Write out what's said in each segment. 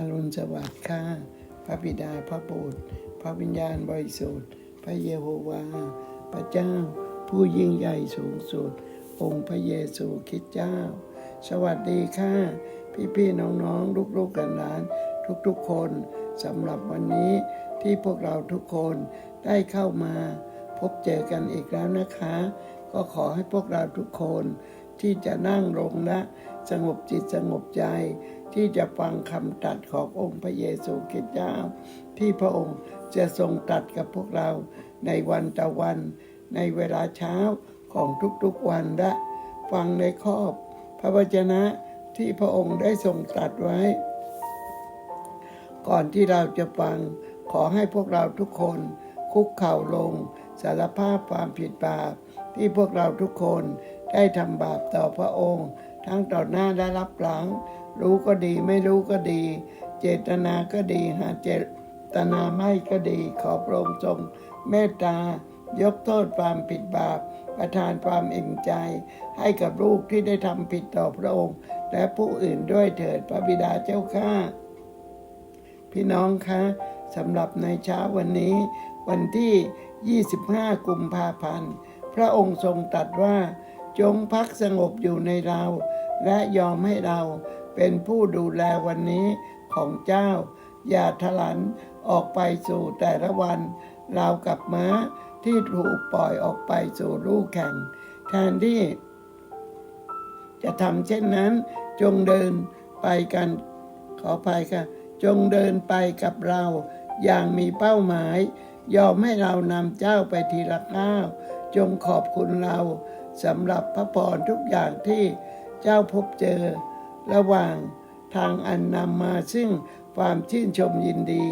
อรุณสวัสดิ์ค่ะพระบิดาพระบุตรพระวิญญาณบริสุทธิ์ พระเยโฮวา พระเจ้า ผู้ยิ่งใหญ่สูงสุด องค์พระเยซูคริสต์เจ้า สวัสดีค่ะ พี่ๆน้องๆ ลูกๆกันหลาน ทุกๆคนสำหรับวันนี้ที่พวกเราทุกคนได้เข้ามา พบเจอกันอีกแล้วนะคะ ก็ขอให้พวกเราทุกคน ที่จะนั่งลงและสงบจิตสงบใจ ที่จะฟังคำตรัสขององค์พระเยซูคริสต์เจ้า ที่พระองค์จะทรงตรัสกับพวกเราในวันตะวัน ในเวลาเช้าของทุกๆวันและฟังในครอบ พระวจนะที่พระองค์ได้ทรงตรัสไว้ ก่อนที่เราจะฟังขอให้พวกเราทุกคนคุกเข่าลงสารภาพความผิดบาป ที่พวกเราทุกคนได้ทำบาปต่อพระองค์ ทั้งต่อหน้าและรับหลัง รู้ก็ดีไม่รู้ก็ดี เจตนาก็ดีหาเจตนาไม่ก็ดี ขอพระองค์ทรงเมตตายกโทษความผิดบาป ประทานความเอ็นใจ ให้กับลูกที่ได้ทำผิดต่อพระองค์ และผู้อื่นด้วยเถิดพระบิดาเจ้าข้าพี่น้องคะสำหรับในเช้าวันนี้ วันที่ 25 กุมภาพันธ์ พระองค์ทรงตรัสว่า จงพักสงบอยู่ในเรา และยอมให้เราเป็นผู้ดูแลวันนี้ของเจ้า อย่าทะลันออกไปสู่แต่ละวันเรากับม้าที่ถูกปล่อยออกไปสู่ลูกแข่ง แทนที่จะทำเช่นนั้น จงเดินไปกัน ขออภัยค่ะ จงเดินไปกับเรา อย่างมีเป้าหมาย ยอมให้เรานำเจ้าไปทีละก้าว จงขอบคุณเราสำหรับพระพรทุกอย่างที่เจ้าพบเจอ ระหว่างทางอันนำมาซึ่งความชื่นชมยินดี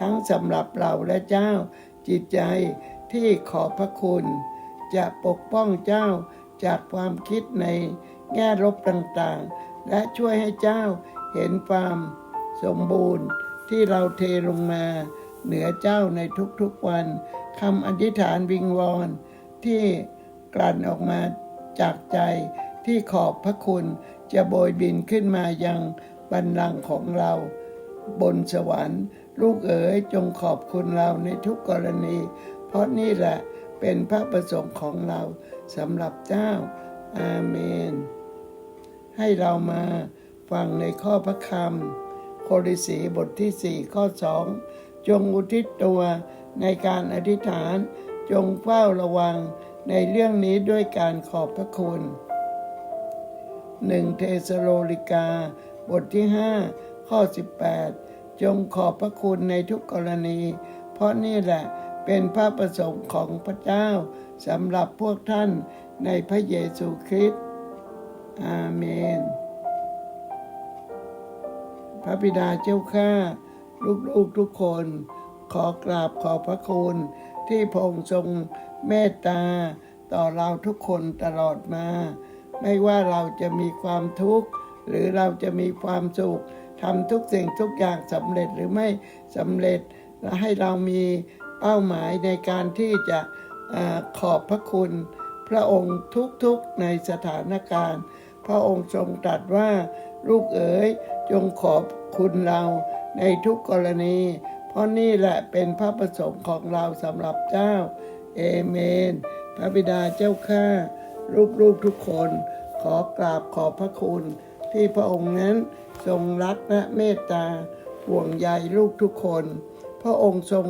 ทั้งสำหรับเราและเจ้า จิตใจที่ขอบพระคุณ จะปกป้องเจ้าจากความคิดในแง่ลบต่างๆ และช่วยให้เจ้าเห็นความสมบูรณ์ที่เราเทลงมา เหนือเจ้าในทุกๆวันคำอธิษฐานวิงวอน ที่กลั่นออกมาจากใจที่ขอบพระคุณจะโบยบินขึ้นมายังบันลังของเรา บนสวรรค์ ลูกเอ๋ยจงขอบคุณเราในทุกกรณี เพราะนี่แหละเป็นพระประสงค์ของเราสำหรับเจ้า อาเมน ให้เรามาฟังในข้อพระคำโคริสีบทที่ 4 ข้อ 2 จงอุทิศตัวในการอธิษฐาน จงเฝ้าระวังในเรื่องนี้ด้วยการขอบพระคุณหนึ่งเทสโลลิกา บทที่ 5 ข้อ 18 จงขอบพระคุณในทุกกรณี เพราะนี่แหละเป็นพระประสงค์ของพระเจ้าสำหรับพวกท่านในพระเยซูคริสต์อาเมน พระบิดาเจ้าข้า ลูกๆทุกคน ขอกราบขอบพระคุณ ที่พงค์ทรงเมตตา ต่อเราทุกคนตลอดมา ไม่ว่าเราจะมีความทุกข์ หรือเราจะมีความสุขทำทุกสิ่งทุกอย่างสำเร็จหรือไม่สำเร็จและให้เรามีเป้าหมายในการที่จะอขอบพระคุณ พระองค์ทุกๆในสถานการณ์ พระองค์ทรงตรัสว่าลูกเอ๋ยจงขอบคุณเราในทุกกรณี เพราะนี่แหละเป็นพระประสงค์ของเราสำหรับเจ้า เอเมน พระบิดาเจ้าข้าลูกๆทุกคน ขอกราบขอบพระคุณ ที่พระองค์นั้นทรงรักและเมตตาห่วงใยลูกทุกคน พระองค์ทรง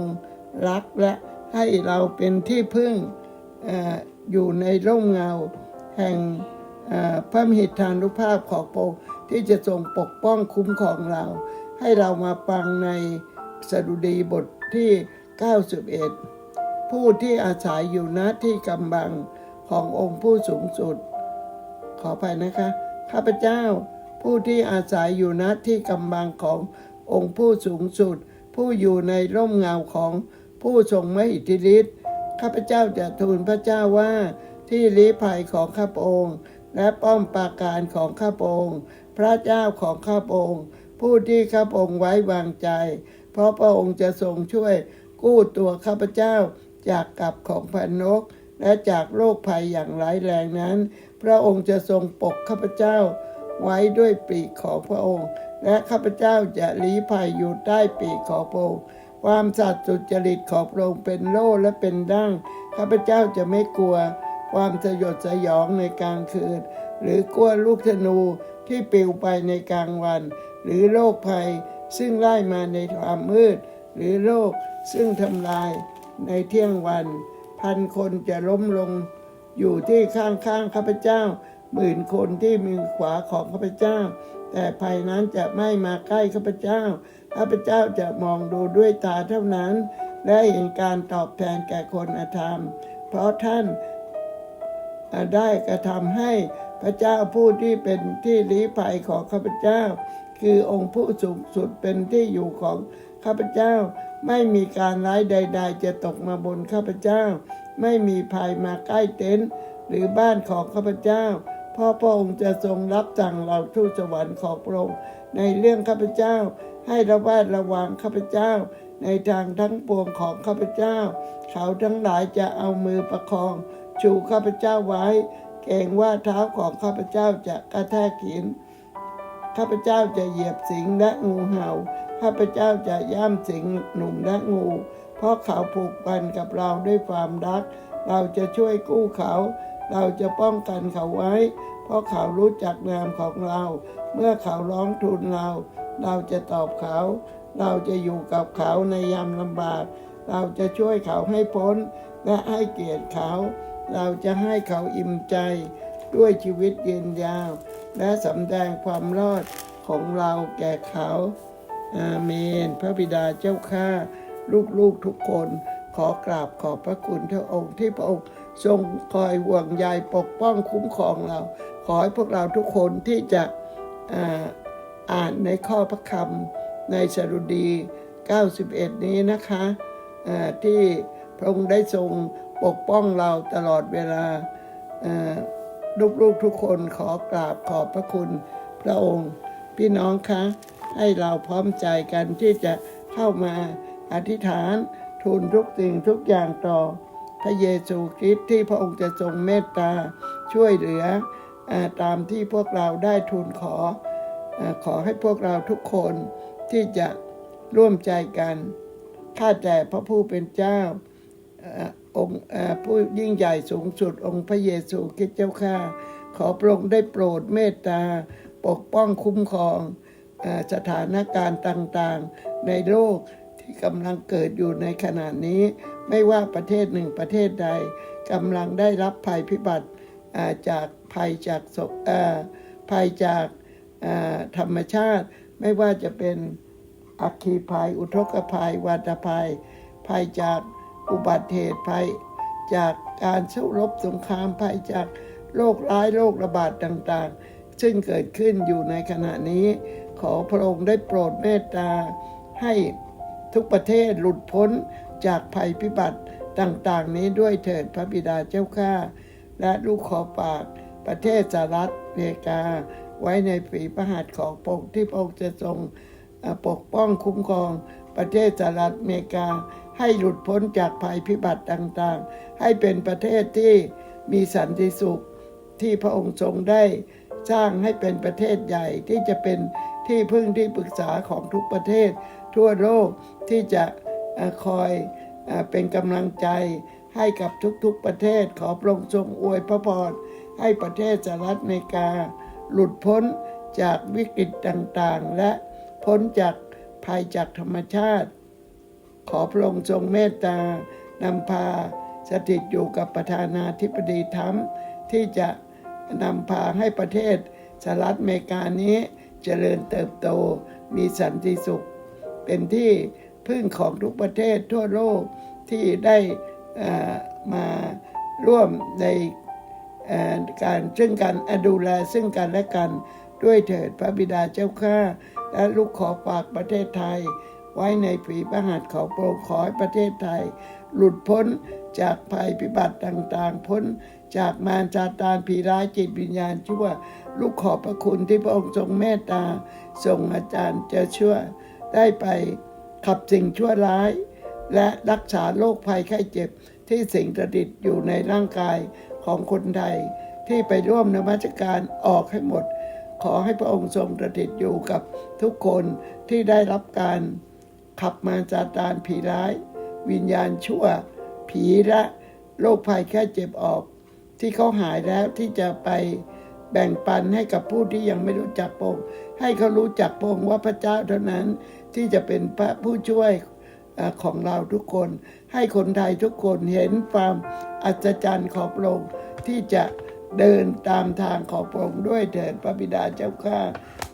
รักและให้เราเป็นที่พึ่งออยู่ในร่มเงา แห่งพระมหิทธานุภาพของพระองค์ที่จะทรงปกป้องคุ้มครองเรา ให้เรามาฟังใน สดุดีบทที่ 91 ผู้ที่อาศัยอยู่ณที่กำบังขององค์ผู้สูงสุด ขออภัยนะคะ ข้าพเจ้า ผู้ที่อาศัยอยู่ณที่กำบังขององค์ผู้สูงสุด ผู้อยู่ในร่มเงาของผู้ทรงมหิทธิฤทธิ์ข้าพเจ้าจะทูลพระเจ้าว่าที่ลี้ภัยของข้าพระองค์ และป้อมปราการของข้าพระองค์ พระเจ้าของข้าพระองค์ ผู้ที่ข้าพระองค์ไว้วางใจ เพราะพระองค์จะทรงช่วยกู้ตัวข้าพเจ้าจากกับของพันนก และจากโรคภัยอย่างร้ายแรงนั้น พระองค์จะทรงปกข้าพเจ้าไว้ด้วยปีกของพระองค์ และข้าพเจ้าจะลี้ภัยอยู่ใต้ปีกของพระองค์ความสัตย์สุจริตของพระองค์เป็นโล่และเป็นดั้งข้าพเจ้าจะไม่กลัว ความสยดสยองในกลางคืน หรือกลัวลูกธนูที่ปลิวไปในกลางวัน หรือโรคภัย ซึ่งไล่มาในความมืด หรือโรคซึ่งทำลายในเที่ยงวัน พันคนจะล้มลง อยู่ที่ข้างๆข้าพเจ้า หมื่นคนที่มือขวาของข้าพเจ้า แต่ภัยนั้นจะไม่มาใกล้ข้าพเจ้าข้าพเจ้าจะมองดูด้วยตาเท่านั้น และเห็นการตอบแทนแก่คนอธรรม เพราะท่านได้กระทำให้พระเจ้าผู้ที่เป็นที่ลี้ภัยของข้าพเจ้า คือองค์ผู้สูงสุดเป็นที่อยู่ของข้าพเจ้า ไม่มีการร้ายใด ๆ จะตกมาบนข้าพเจ้า ไม่มีภัยมาใกล้เต็นท์หรือบ้านของข้าพเจ้าพราะพระองค์จะทรงรับสั่งเราทูตสวรรค์ของพระองค์ในเรื่องข้าพเจ้า ให้ระวาดระวังข้าพเจ้า ในทางทั้งปวงของข้าพเจ้า เขาทั้งหลายจะเอามือประคอง ชูข้าพเจ้าไว้เกรงว่าเท้าของข้าพเจ้าจะกระแทกหิน ข้าพเจ้าจะเหยียบสิงและงูเห่า ข้าพเจ้าจะย่ำสิงหนุ่มและงู เพราะเขาผูกพันกับเราด้วยความรัก เราจะช่วยกู้เขา เราจะป้องกันเขาไว้ เพราะเขารู้จักนามของเรา เมื่อเขาร้องทูลเรา เราจะตอบเขา เราจะอยู่กับเขาในยามลำบาก เราจะช่วยเขาให้พ้นและให้เกียรติเขา เราจะให้เขาอิ่มใจ ด้วยชีวิตยืนยาว และสำแดงความรอดของเราแก่เขา อาเมน พระบิดาเจ้าข้าลูกๆทุกคน ขอกราบขอบพระคุณพระองค์ที่พระองค์ทรงคอยห่วงใยปกป้องคุ้มครองเรา ขอให้พวกเราทุกคนที่จะอ่าอ่านในข้อพระคำในสรุดี 91 นี้นะคะที่พระองค์ได้ทรงปกป้องเราตลอดเวลาา ลูกๆทุกคนขอกราบขอบพระคุณพระองค์ พี่น้องคะ ให้เราพร้อมใจกันที่จะเข้ามาอธิษฐานทูลทุกสิ่งทุกอย่างต่อ พระเยซูคริสต์ที่พระองค์จะทรงเมตตาช่วยเหลืออตามที่พวกเราได้ทูลขออขอให้พวกเราทุกคนที่จะร่วมใจกัน ข้าแต่พระผู้เป็นเจ้า องค์ผู้ยิ่งใหญ่สูงสุดองค์พระเยซูคริสต์เจ้าข้าขอพระองค์ได้โปรดเมตตา ปกป้องคุ้มครองอสถานการณ์ต่างๆ ในโลกที่กำลังเกิดอยู่ในขณะนี้ ไม่ว่าประเทศหนึ่งประเทศใดกำลังได้รับภัยพิบัติจากภัยจากศกอ่าภัยจากธรรมชาติ ไม่ว่าจะเป็นอัคคีภัย อุทกภัย วาตภัย ภัยจาก อุบัติเหตุภัย จากการสู้รบสงครามภัยจากโรคร้ายโรคระบาดต่างๆ ซึ่งเกิดขึ้นอยู่ในขณะนี้ ขอพระองค์ได้โปรดเมตตา ให้ทุกประเทศหลุดพ้นจากภัยพิบัติต่างๆ นี้ด้วยเถิดพระบิดาเจ้าข้าและลูกขอฝากประเทศสหรัฐอเมริกา ไว้ในฝีพระหัตถ์ของพระองค์ที่พระองค์จะทรงปกป้องคุ้มครองประเทศสหรัฐอเมริกา ให้หลุดพ้นจากภัยพิบัติต่างๆ ให้เป็นประเทศที่มีสันติสุขที่พระองค์ทรงได้สร้างให้เป็นประเทศใหญ่ที่จะเป็นที่พึ่งที่ปรึกษาของทุกประเทศ ทั่วโลกที่จะคอยเอ่อเป็นกำลังใจให้กับทุกๆประเทศขอพระองค์ทรงอวยพระพรให้ประเทศสหรัฐอเมริกา หลุดพ้นจากวิกฤตต่างๆ และพ้นจากภัยจากธรรมชาติ ขอพระองค์ทรงเมตตานำพาสถิตอยู่กับประธานาธิบดีทรัมป์ที่จะนำพาให้ประเทศสหรัฐอเมริกานี้เจริญเติบโตมีสันติสุข เป็นที่พึ่งของทุกประเทศทั่วโลกที่ได้มาร่วมในการซึ่งกันดูแลซึ่งกันและกันด้วยเถิดพระบิดาเจ้าข้า และลูกขอฝากประเทศไทย ไว้ในฝีพระหัตถ์ของพระองค์ขอให้ประเทศไทย หลุดพ้นจากภัยพิบัติต่างๆ พ้นจากมารซาตานผีร้ายจิตวิญญาณชั่ว ลูกขอบพระคุณที่พระองค์ทรงเมตตาส่งอาจารย์จะช่วยได้ไปขับสิ่งชั่วร้าย และรักษาโรคภัยไข้เจ็บที่สิงสถิตอยู่ในร่างกายของคนไทย ที่ไปร่วมนมัสการออกให้หมด ขอให้พระองค์ทรงประทิดอยู่กับทุกคนที่ได้รับการ ขับมาจาตานผีร้าย วิญญาณชั่ว ผีละโรคภัยแค่เจ็บออก ที่เขาหายแล้วที่จะไปแบ่งปันให้กับผู้ที่ยังไม่รู้จักพงให้เขารู้จักพงว่าพระเจ้าเท่านั้นที่จะเป็นพระผู้ช่วยของเราทุกคน ให้คนไทยทุกคนเห็นความอัศจรรย์ของพระองค์ที่จะเดินตามทางของพระองค์ด้วยเถิดพระบิดาเจ้าข้า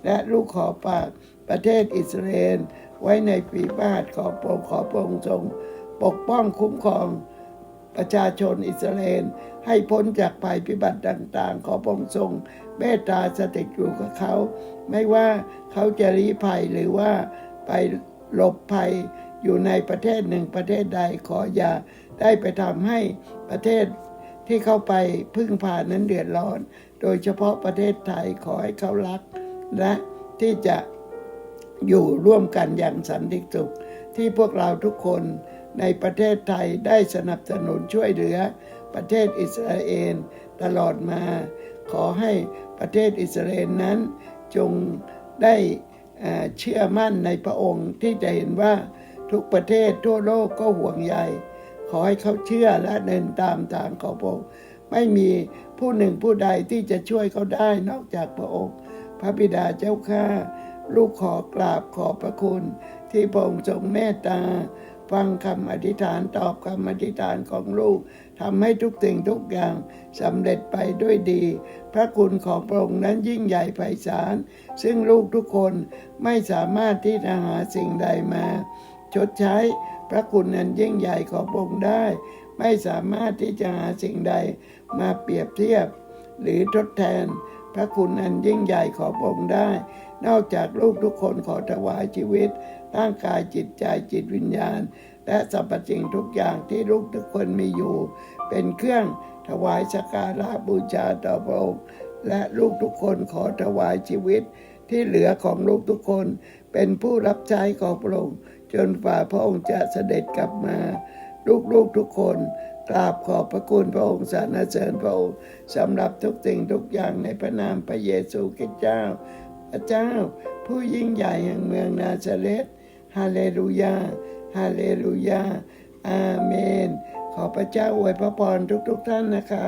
และลูกขอฝาก ประเทศอิสราเอลไว้ในปีพระหัตถ์ของพระองค์ขอพระองค์ทรง ปกป้องคุ้มครองประชาชนอิสราเอลให้พ้นจากภัยพิบัติต่างๆ ขอพระองค์ทรงเมตตาสถิตอยู่กับเขา ไม่ว่าเขาจะลี้ภัยหรือว่าไปหลบภัยอยู่ในประเทศหนึ่งประเทศใดขออย่าได้ไปทำให้ประเทศที่เข้าไปพึ่งพานั้นเดือดร้อน โดยเฉพาะประเทศไทยขอให้เขารัก และที่จะ อยู่ร่วมกันอย่างสันติสุข ที่พวกเราทุกคนในประเทศไทยได้สนับสนุนช่วยเหลือ ประเทศอิสราเอลตลอดมา ขอให้ประเทศอิสราเอลนั้น จงได้เชื่อมั่นในพระองค์ที่จะเห็นว่าทุกประเทศทั่วโลกก็ห่วงใยขอให้เขาเชื่อและเดินตามทางของพระองค์ไม่มีผู้หนึ่งผู้ใดที่จะช่วยเขาได้นอกจากพระองค์ พระบิดาเจ้าข้า ลูกขอกราบขอบพระคุณ ที่พระองค์ทรงเมตตา ฟังคำอธิษฐานตอบคำอธิษฐานของลูกทำให้ทุกสิ่งทุกอย่างสำเร็จไปด้วยดี พระคุณของพระองค์นั้นยิ่งใหญ่ไพศาล ซึ่งลูกทุกคนไม่สามารถที่จะหาสิ่งใดมา ชดใช้พระคุณนั้นยิ่งใหญ่ของพระองค์ได้ ไม่สามารถที่จะหาสิ่งใดมาเปรียบเทียบ หรือทดแทน พระคุณอันยิ่งใหญ่ของพระองค์ได้ นอกจากลูกทุกคนขอถวายชีวิตร่างกายจิตใจจิตวิญญาณ และสรรพสิ่งทุกอย่างที่ลูกทุกคนมีอยู่ เป็นเครื่องถวายสักการะบูชาต่อพระองค์ และลูกทุกคนขอถวายชีวิตที่เหลือของลูกทุกคน เป็นผู้รับใช้ของพระองค์จนฝ่าพระองค์จะเสด็จกลับมา ลูกๆทุกคนกราบขอบพระคุณพระองค์สรรเสริญพระองค์สำหรับทุกสิ่งทุกอย่างในพระนามพระเยซูคริสต์เจ้าพระเจ้า ผู้ยิ่งใหญ่แห่งเมืองนาซาเรตฮาเลลูยาฮาเลลูยาอาเมน ขอพระเจ้าอวยพระพรทุกๆท่านนะคะ